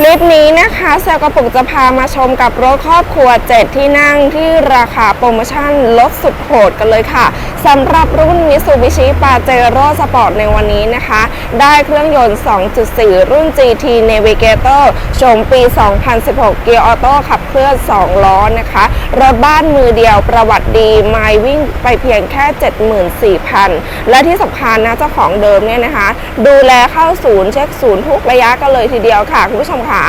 คลิปนี้นะคะเซลกระปุกจะพามาชมกับรถครอบครัว 7 ที่นั่งที่ราคาโปรโมชั่นลดสุดโหดกันเลยค่ะสำหรับรุ่น Mitsubishi Pajero Sport ในวันนี้นะคะ ได้เครื่องยนต์ 2.4 รุ่น GT Navigator ชมปี 2016 เกียร์ออโต้ขับเคลื่อน 2 ล้อนะคะ รถบ้านมือเดียวประวัติดีไมล์วิ่งไปเพียงแค่ 74,000 และที่สำคัญนะเจ้าของเดิมเนี่ยนะคะ ดูแลเข้าศูนย์เช็คศูนย์ทุกระยะกันเลยทีเดียวค่ะ คุณผู้ชมค่ะ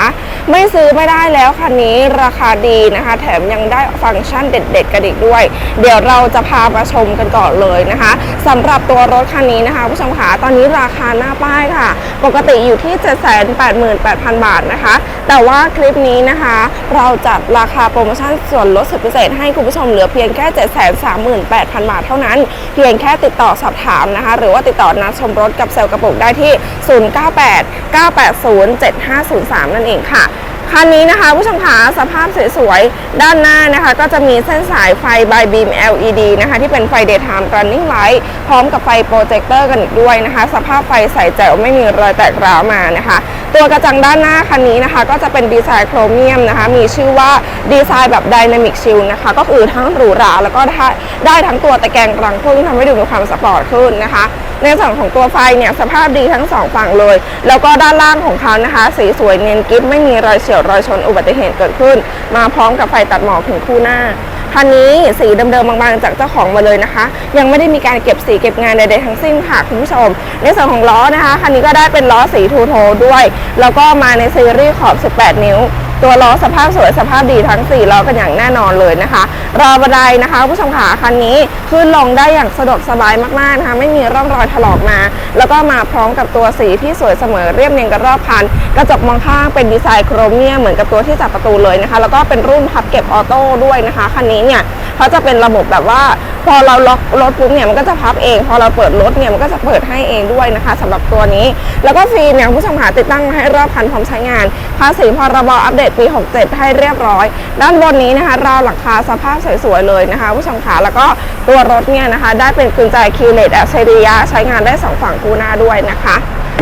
ไม่ซื้อไม่ได้แล้วคันนี้ราคาดีนะคะ แถมยังได้ฟังก์ชันเด็ด ๆ กันอีกด้วย เดี๋ยวเราจะพามาชมกันก่อนเลยนะคะสำหรับตัวรถคันนี้นะคะผู้ชมขาตอนนี้ราคาหน้าป้ายค่ะ ปกติอยู่ที่ 788,000 บาทนะคะ แต่ว่าคลิปนี้นะคะ เราจัดราคาโปรโมชั่นส่วนลดสุดพิเศษให้คุณผู้ชมเหลือเพียงแค่ 738,000 บาทเท่านั้น เพียงแค่ติดต่อสอบถามนะคะ หรือว่าติดต่อนัดชมรถกับเซลล์กระปุกได้ที่ 098 980 7503 นั่นเองค่ะ คันนี้นะคะผู้ชมขาสภาพสวยๆ ด้านหน้านะคะ ก็จะมีเส้นสายไฟ by beam LED นะคะ ที่เป็นไฟ daytime running light พร้อมกับไฟโปรเจคเตอร์กันอีกด้วยนะคะ สภาพไฟใสแจ๋วไม่มีรอยแตกร้าวมานะคะ ตัวกระจังด้านหน้าคันนี้นะคะ ก็จะเป็นดีไซน์โครเมียมนะคะ มีชื่อว่าดีไซน์แบบ Dynamic Shield นะคะ ก็คือทั้งหรูหราแล้วก็ได้ได้ทั้งตัวตะแกรงกรังพึ่งทำให้ดูมีความสปอร์ตขึ้นนะคะในส่วนของตัวไฟเนี่ยสภาพดีทั้งสองฝั่งเลย แล้วก็ด้านล่างของเขานะคะ สีสวยเนียนกิฟไม่มีรอยเฉียวรอยชนอุบัติเหตุเกิดขึ้น มาพร้อมกับไฟตัดหมอกถึงคู่หน้าคันนี้สีเดิมๆบางๆจากเจ้าของมาเลยนะคะ ยังไม่ได้มีการเก็บสีเก็บงานใดๆทั้งสิ้นค่ะคุณผู้ชม ในส่วนของล้อนะคะคันนี้ก็ได้เป็นล้อสีทูโทด้วย แล้วก็มาในซีรีส์ขอบ 18 นิ้วตัวล้อสภาพสวยสภาพดีทั้ง4ล้อกันอย่างแน่นอนเลยนะคะรอบันไดนะคะผู้ชมขาคันนี้ขึ้นลงได้อย่างสะดวกสบายมากๆนะคะไม่มีร่องรอยถลอกมา แล้วก็มาพร้อมกับตัวสีที่สวยเสมอเรียบเนียนกันรอบคัน กระจกมองข้างเป็นดีไซน์โครเมียมเหมือนกับตัวที่จับประตูเลยนะคะ แล้วก็เป็นรุ่นพับเก็บออโต้ด้วยนะคะคันนี้เนี่ยเขาจะเป็นระบบแบบว่าพอเราล็อกรถปุ๊บเนี่ยมันก็จะพับเอง พอเราเปิดรถเนี่ยมันก็จะเปิดให้เองด้วยนะคะสำหรับตัวนี้ แล้วก็ฟิล์มเนี่ยผู้ชมหาติดตั้งมาให้รอบคันพร้อมใช้งานภาษีพรบอัปเดตปี 67 ให้เรียบร้อย ด้านบนนี้นะคะราวหลังคาสภาพสวยๆเลยนะคะ ผู้ชมขาแล้วก็ตัวรถเนี่ยนะคะ ได้เป็นกุญแจคีย์เลสอัจฉริยะใช้งานได้สองฝั่งคูหน้าด้วยนะคะ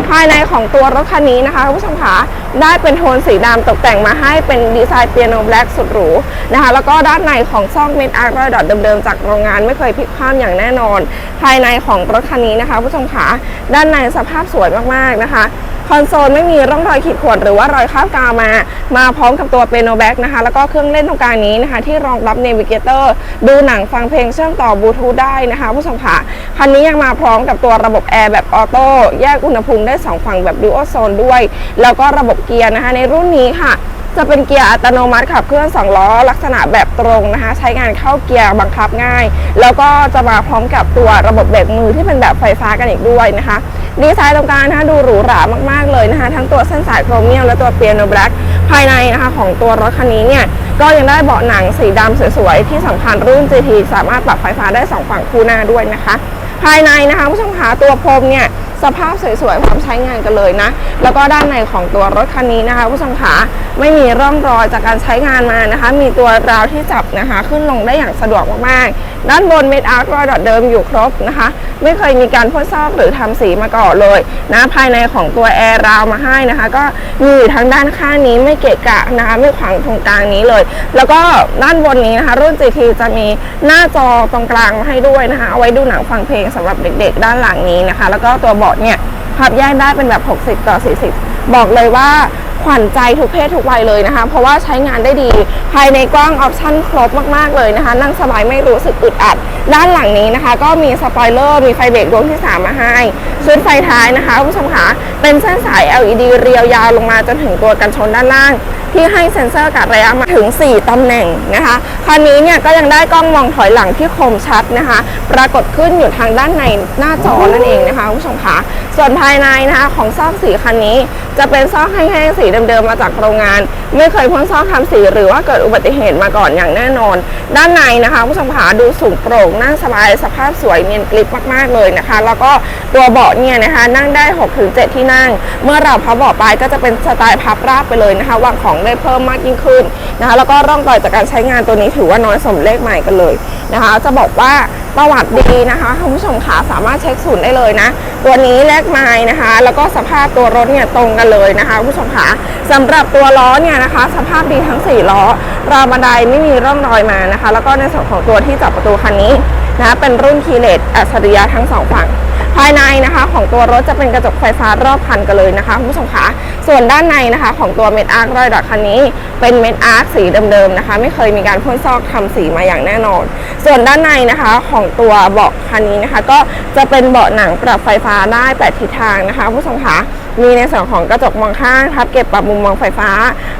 ภายในของตัวรถคันนี้นะคะคุณผู้ชมคะได้เป็นโทนสีดำตกแต่งมาให้เป็นดีไซน์เปียโนแบล็กสุดหรูนะคะแล้วก็ด้านในของซอกเม็ดอาร์รอยดอทเดิมๆจากโรงงานไม่เคยพลิกคว่ำอย่างแน่นอน ภายในของรถคันนี้นะคะผู้ชมคะด้านในสภาพสวยมากๆนะคะ คอนโซลไม่มีร่องรอยขีดข่วนหรือว่ารอยคราบกาวมา มาพร้อมกับตัวเปียโนแบ็กนะคะ แล้วก็เครื่องเล่นตรงกลางนี้นะคะ ที่รองรับเนวิเกเตอร์ดูหนังฟังเพลงเชื่อมต่อบลูทูธได้นะคะผู้ชมค่ะคันนี้ยังมาพร้อมกับตัวระบบแอร์แบบออโต้แยกอุณหภูมิได้ 2 ฝั่งแบบดูโอโซนด้วย แล้วก็ระบบเกียร์นะคะ ในรุ่นนี้ค่ะจะเป็นเกียร์อัตโนมัติขับเคลื่อน2ล้อลักษณะแบบตรงนะคะ ใช้งานเข้าเกียร์บังคับง่าย แล้วก็จะมาพร้อมกับตัวระบบเบรกมือที่เป็นแบบไฟฟ้ากันอีกด้วยนะคะ ดีไซน์ตรงกลางนะคะดูหรูหรามากๆเลยนะคะ ทั้งตัวเส้นสายโครเมียมและตัวเปียโนแบล็กภายในนะคะของตัวรถคันนี้เนี่ยก็ยังได้เบาะหนังสีดำสวยๆที่สำคัญรุ่น GT สามารถปรับไฟฟ้าได้ 2 ฝั่งคู่หน้าด้วยนะคะ ภายในนะคะผู้ชมขาตัวพรมเนี่ย สภาพสวยๆพร้อมใช้งานกันเลยนะ แล้วก็ด้านในของตัวรถคันนี้นะคะผู้ชมขาไม่มีร่องรอยจากการใช้งานมานะคะ มีตัวราวที่จับนะคะ ขึ้นลงได้อย่างสะดวกมากๆ ด้านบนเม็ดอาร์ตรอยดอทเดิมอยู่ครบนะคะ ไม่เคยมีการพ่นซอกหรือทำสีมาก่อนเลยนะภายในของตัวแอร์ราวมาให้นะคะ ก็มีอยู่ทางด้านข้างนี้ไม่เกะกะนะคะ ไม่ขวางตรงกลางนี้เลย แล้วก็ด้านบนนี้นะคะ รุ่น GT จะมีหน้าจอตรงกลางมาให้ด้วยนะคะเอาไว้ดูหนังฟังเพลงสำหรับเด็ก ๆ ด้านหลังนี้นะคะ แล้วก็ตัวเบาะเนี่ยพับแยกได้เป็นแบบ 60 ต่อ 40 บอกเลยว่าขวัญใจทุกเพศทุกวัยเลยนะคะ เพราะว่าใช้งานได้ดี ภายในกล้องออปชั่นครบมาก ๆ เลยนะคะ นั่งสบายไม่รู้สึกอึดอัด ด้านหลังนี้นะคะ ก็มีสปอยเลอร์ มีไฟเบรกดวงที่ 3 มาให้ ชุดไฟท้ายนะคะคุณผู้ชมคะเป็นเส้นสาย LED เรียวยาวลงมาจนถึงตัวกันชนด้านล่าง ที่ให้เซ็นเซอร์กัดระยะมาถึง 4 ตำแหน่งนะคะ คันนี้เนี่ยก็ยังได้กล้องมองถอยหลังที่คมชัดนะคะ ปรากฏขึ้นอยู่ทางด้านในหน้าจอนั่นเองนะคะคุณผู้ชมคะส่วนภายในนะคะของซอกสีคันนี้จะเป็นซอกแห้งๆสีเดิมๆมาจากโรงงาน ไม่เคยพ่นซอกทำสีหรือว่าเกิดอุบัติเหตุมาก่อนอย่างแน่นอน ด้านในนะคะคุณผู้ชมคะดูสูงโปร่งนั่งสบายสภาพสวยเนียนกริบมากๆเลยนะคะ แล้วก็ตัวเบาะเนี่ยนะคะ นั่งได้ 6-7 ที่นั่ง เมื่อเราพับเบาะไปก็จะเป็นสไตล์พับราบไปเลยนะคะวางของได้เพิ่มมากยิ่งขึ้นนะคะ แล้วก็ร่องรอยจากการใช้งานตัวนี้ถือว่าน้อยสมเลขใหม่กันเลยนะคะ จะบอกว่า ประวัติดีนะคะคุณผู้ชมขาสามารถเช็คศูนย์ได้เลยนะ ตัวนี้แลกไม้นะคะ แล้วก็สภาพตัวรถเนี่ยตรงกันเลยนะคะคุณผู้ชมขาสำหรับตัวล้อเนี่ยนะคะ สภาพดีทั้ง 4 ล้อราวบันไดไม่มีร่องรอยมานะคะ แล้วก็ในส่วนของตัวที่จับประตูคันนี้ นะเป็นรุ่นคีเลตอัจฉริยะทั้งสองฝั่ง ภายในนะคะของตัวรถจะเป็นกระจกไฟฟ้ารอบคันกันเลยนะคะคุณผู้ชมคะส่วนด้านในนะคะของตัวเม็ดอาร์ครอยดอทคันนี้ เป็นเม็ดอาร์คสีเดิมๆนะคะ ไม่เคยมีการพ่นซอกทำสีมาอย่างแน่นอน ส่วนด้านในนะคะของตัวเบาะคันนี้นะคะ ก็จะเป็นเบาะหนังปรับไฟฟ้าได้แปดทิศทางนะคะคุณผู้ชมคะมีในส่วนของกระจกมองข้างพับเก็บปรับมุมมองไฟฟ้า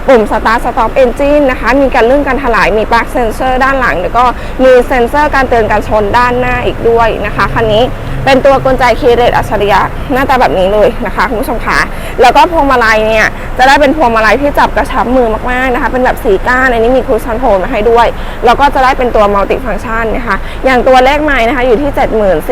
ปุ่มสตาร์ทสต็อปเอนจินนะคะ มีการเรื่องการถลาย มีปลั๊กเซนเซอร์ด้านหลัง แล้วก็มีเซนเซอร์การเตือนการชนด้านหน้าอีกด้วยนะคะคันนี้เป็นตัวกลไกคีเรตอัจฉริยะหน้าตาแบบนี้เลยนะคะคุณผู้ชมคะแล้วก็พวงมาลัยเนี่ยจะได้เป็นพวงมาลัยที่จับกระชับมือมากๆนะคะเป็นแบบสีก้านอันนี้มีครูชันโทมาให้ด้วย แล้วก็จะได้เป็นตัวมัลติฟังก์ชันนะคะอย่างตัวเลขไม้นะคะอยู่ที่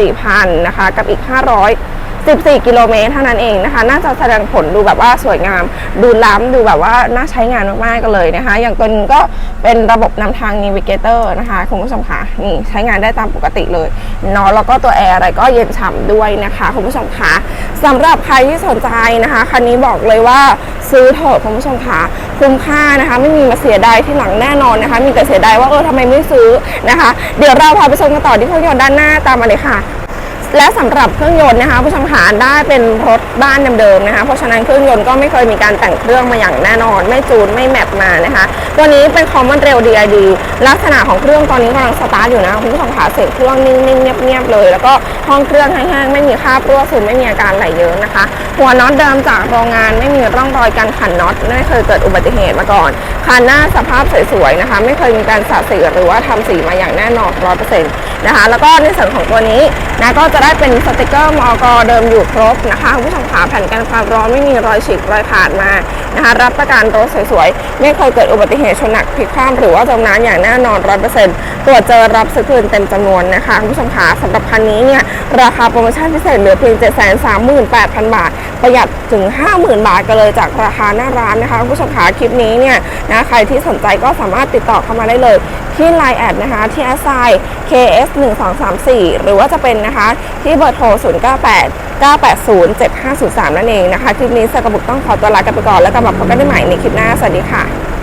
74,000นะคะกับอีก 500 14 กิโลเมตรเท่านั้นเองนะคะ น่าจะแสดงผลดูแบบว่าสวยงาม ดูล้ำดูแบบว่าน่าใช้งานมากๆกันเลยนะคะ อย่างตัวนี้ก็เป็นระบบนำทาง Navigator นะคะคุณผู้ชมคะนี่ใช้งานได้ตามปกติเลยเนาะแล้วก็ตัวแอร์อะไรก็เย็นฉ่ำด้วยนะคะคุณผู้ชมคะสำหรับใครที่สนใจนะคะคันนี้บอกเลยว่าซื้อเถอะคุณผู้ชมคะคุ้มค่านะคะ ไม่มีมาเสียดายที่หลังแน่นอนนะคะ มีแต่เสียดายว่าเออทำไมไม่ซื้อนะคะ เดี๋ยวเราพาไปชมกันต่อที่เครื่องยนต์ด้านหน้าตามมาเลยค่ะ และสำหรับเครื่องยนต์นะคะผู้ชมขาได้เป็นรถบ้านเดิมๆนะคะ เพราะฉะนั้นเครื่องยนต์ก็ไม่เคยมีการแต่งเครื่องมาอย่างแน่นอน ไม่จูนไม่แมปมานะคะ ตัวนี้เป็น Common Rail DID ลักษณะของเครื่องตอนนี้กำลังสตาร์ทอยู่นะคุณผู้ชมขาเสียงเครื่องนิ่งๆเงียบๆเลย แล้วก็ห้องเครื่องแห้งๆไม่มีคราบรั่วซึมไม่มีอาการไหลเยิ้มนะคะ หัวน็อตเดิมจากโรงงานไม่มีร่องรอยการขันน็อตไม่เคยเกิดอุบัติเหตุมาก่อนคันหน้าสภาพสวยๆนะคะ ไม่เคยมีการสะสีหรือว่าทำสีมาอย่างแน่นอนร้อยเปอร์เซ็นต์ นะคะ แล้วก็ในส่วนของตัวนี้นะก็จะได้เป็นสติกเกอร์มอกเดิมอยู่ครบนะคะคุณผู้ชมขาแผ่นกันความร้อนไม่มีรอยฉีกรอยขาดมานะคะ รับประกันรถสวยๆ ไม่เคยเกิดอุบัติเหตุชนหนักพลิกคว่ำหรือว่าจมน้ำอย่างแน่นอนร้อยเปอร์เซ็นต์ตรวจเจอรับซื้อคืนเต็มจำนวนนะคะคุณผู้ชมขาสำหรับคันนี้เนี่ยราคาโปรโมชั่นพิเศษเหลือเพียง 7 3 8 0 0 0 บาท ประหยัดถึง 50,000 บาทกันเลยจากราคาหน้าร้านนะคะคุณผู้ชมขาคลิปนี้เนี่ยนะใครที่สนใจก็สามารถติดต่อเข้ามาได้เลยที่ Line แอดนะคะที่แอสไซ KS 1 2 3 4 หรือว่าจะเป็นนะคะที่เบอร์โทร 0 9 8 9 8 0 7 5 0 3 นั่นเองนะคะ คลิปนี้สกบุกต้องขอตัวลากันไปก่อนแล้วกลับมาพบกันได้ใหม่ในคลิปหน้า สวัสดีค่ะ